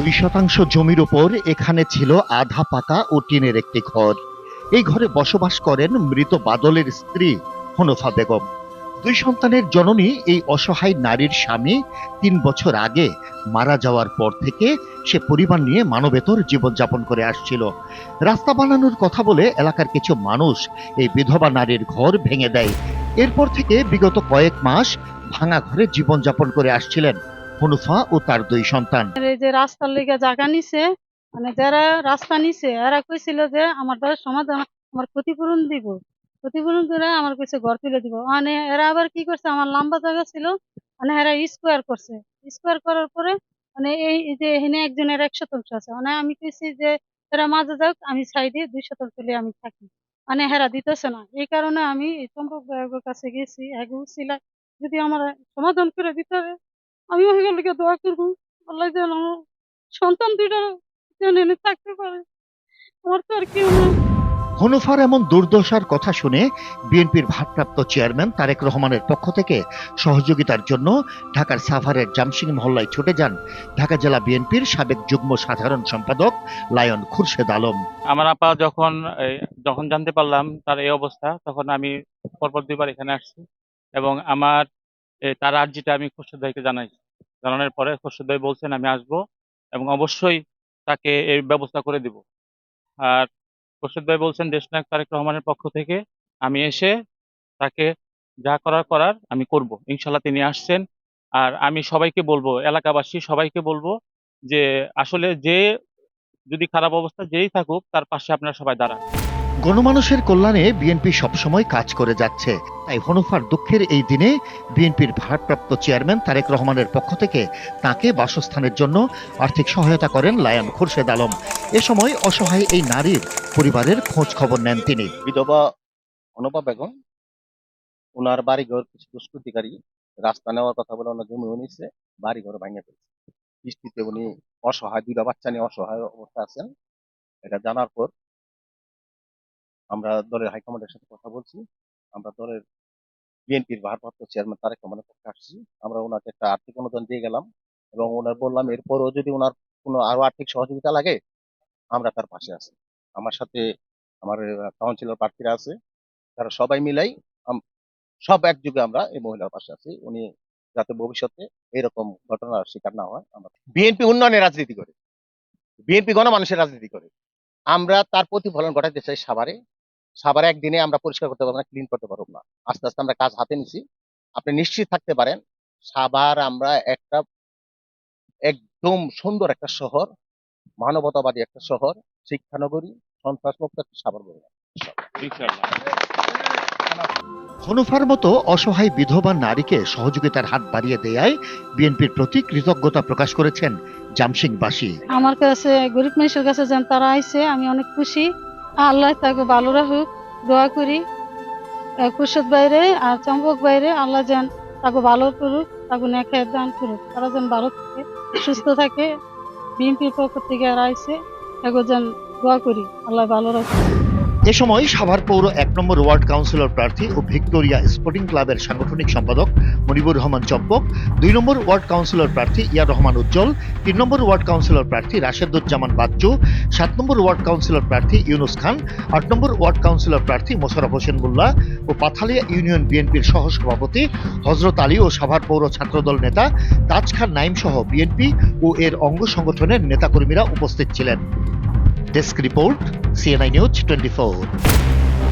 দুই শতাংশ জমির ওপর এখানে ছিল আধা পাকা ও টিনের একটি ঘর। এই ঘরে বসবাস করেন মৃত বাদলের স্ত্রী হনফা বেগম। দুই সন্তানের জননী এই অসহায় নারীর স্বামী তিন বছর আগে মারা যাওয়ার পর থেকে সে পরিবার নিয়ে মানবেতর জীবনযাপন করে আসছিল। রাস্তা বানানোর কথা বলে এলাকার কিছু মানুষ এই বিধবা নারীর ঘর ভেঙে দেয়। এরপর থেকে বিগত কয়েক মাস ভাঙা ঘরে জীবনযাপন করে আসছিলেন। হনুফা ও তার দুই সন্তান। এই যে রাস্তার লেগে জায়গা নিছে মানে যারা রাস্তা নিছে, এরা কইছিল যে আমার দ্বারা সমাধান, আমার ক্ষতিপূরণ দিব। ক্ষতিপূরণ করে আমার কইছে ঘর তুলে দিব। মানে এরা আবার কি করছে, আমার লম্বা জায়গা ছিল মানে এরা স্কোয়ার করছে। স্কোয়ার করার পরে মানে এই যে এখানে একজনের এক শতাংশ আছে। মানে আমি কইছি যে, এরা মাঝে যাক, আমি সাইডে দুই শতাংশ নিয়ে আমি থাকি। মানে হেরা দিতেছে না। এই কারণে আমি চম্পক কাছে গেছি এগু ছিলাম যদি আমার সমাধান করে দিতে হবে আমি ওইগুলো লিগে দোয়া করব? আল্লাহ যেন আমার সন্তান দুইটা যেন এনে থাকতে পারে। আমার তো আর কেউ না হনুফার এমন দুর্দশার কথা শুনে বিএনপির ভারপ্রাপ্ত চেয়ারম্যান তারেক রহমানের পক্ষ থেকে সহযোগিতার জন্য ঢাকার সাভারের জামসিং মহল্লায় ছুটে যান ঢাকা জেলা বিএনপির সাবেক যুগ্ম সাধারণ সম্পাদক লায়ন খুরশেদ আলম। আমার আপা যখন যখন জানতে পারলাম তার এই অবস্থা তখন আমি পরপর দুইবার এখানে আসছি এবং আমার এ, তার আর্জিটা আমি খুরশেদ ভাইকে জানাইছি। জানানোর পরে খুরশেদ ভাই বলছেন, আমি আসব এবং অবশ্যই তাকে এই ব্যবস্থা করে দিব। আর খুরশেদ ভাই বলছেন দেশনায়ক তারেক রহমানের পক্ষ থেকে আমি এসে তাকে যা করার করার আমি করব। ইনশাল্লাহ তিনি আসছেন। আর আমি সবাইকে বলব, এলাকাবাসী সবাইকে বলব যে আসলে যে যদি খারাপ অবস্থা যেই থাকুক তার পাশে আপনারা সবাই দাঁড়ান। গণমানুষের কল্যাণে বিএনপি সবসময় কাজ করে যাচ্ছে। তাই হনুফার দুঃখের এই দিনে বিএনপির ভারপ্রাপ্ত চেয়ারম্যান তারেক রহমানের পক্ষ থেকে তাকে বাসস্থানের জন্য আর্থিক সহায়তা করেন লায়ন খুরশেদ আলম। এ সময় অসহায় এই নারীর পরিবারের খোঁজ খবর নেন তিনি। বিধবা অনুপা বেগম ওনার বাড়িঘর কিছু দুষ্কৃতিকারী, রাস্তা নেওয়ার কথা বলে ওনার জমি নিচ্ছে বাড়িঘর ভাঙে ফেলছে। বৃষ্টিতে উনি অসহায়, দুইটা বাচ্চা নিয়ে অসহায় অবস্থা আছেন, এটা জানার পর আমরা দলের হাইকমান্ডের সাথে কথা বলছি। আমরা দলের বিএনপির ভারপ্রাপ্ত চেয়ারম্যান তারেক রহমানের পক্ষে আসছি। আমরা ওনাকে একটা আর্থিক অনুদান দিয়ে গেলাম এবং ওনার বললাম, এরপরও যদি ওনার কোনো আরও আর্থিক সহযোগিতা লাগে, আমরা তার পাশে আছি। আমার সাথে আমার কাউন্সিলর প্রার্থীরা আছে। তারা সবাই মিলাই সব একযোগে আমরা এই মহিলার পাশে আছি। উনি যাতে ভবিষ্যতে এরকম ঘটনার শিকার না হয়, আমরা বিএনপি উন্নয়নের রাজনীতি করে। বিএনপি গণমানুষের রাজনীতি করে। আমরা তার প্রতিফলন ঘটাতে চাই সাভারে। সাভারে একদিনে আমরা পরিষ্কার করতে পারব না ক্লিন করতে পারব না। আস্তে আস্তে আমরা কাজ হাতে নিছি। আপনি নিশ্চিত থাকতে পারেন সাভার আমরা একটা একদম সুন্দর একটা শহর মানবতাবাদী একটা শহর শিক্ষানগরী সন্ত্রাসমুক্ত একটা সাভার বলব। হনুফার মতো অসহায় বিধবা নারীকে সহযোগিতার হাত বাড়িয়ে দেয়ায় বিএনপির প্রতি কৃতজ্ঞতা প্রকাশ করেছেন জামসিংবাসী আমার কাছে গরিব মানুষের কাছে যেন তারা আইছে আমি অনেক খুশি। আল্লাহ তাকে ভালো রাখুক, দোয়া করি। কুশদ বাইরে আর চম্পক বাইরে আল্লাহ যেন তাকে ভালো করুক, তাকে নেখায় দান করুক। তারা যেন ভালো থাকে, সুস্থ থাকে। বিএনপির পক্ষ থেকে আর আইসে তাকে যেন দোয়া করি, আল্লাহ ভালো রাখুক। এ সময় সাভার পৌর এক নম্বর ওয়ার্ড কাউন্সিলর প্রার্থী ও ভিক্টোরিয়া স্পোর্টিং ক্লাবের সাংগঠনিক সম্পাদক মনিবুর রহমান চম্পক, দুই নম্বর ওয়ার্ড কাউন্সিলর প্রার্থী ইয়া রহমান উজ্জ্বল, তিন নম্বর ওয়ার্ড কাউন্সিলর প্রার্থী রাশেদুজ্জামান বাচ্চু, সাত নম্বর ওয়ার্ড কাউন্সিলর প্রার্থী ইউনুস খান, আট নম্বর ওয়ার্ড কাউন্সিলর প্রার্থী মোশারফ হোসেন মোল্লা ও পাথালিয়া ইউনিয়ন বিএনপির সহ সভাপতি হজরত আলী ও সাভার পৌর ছাত্রদল নেতা তাজ খান নাইম সহ বিএনপি ও এর অঙ্গ সংগঠনের নেতাকর্মীরা উপস্থিত ছিলেন। Desk Report, CNI News 24.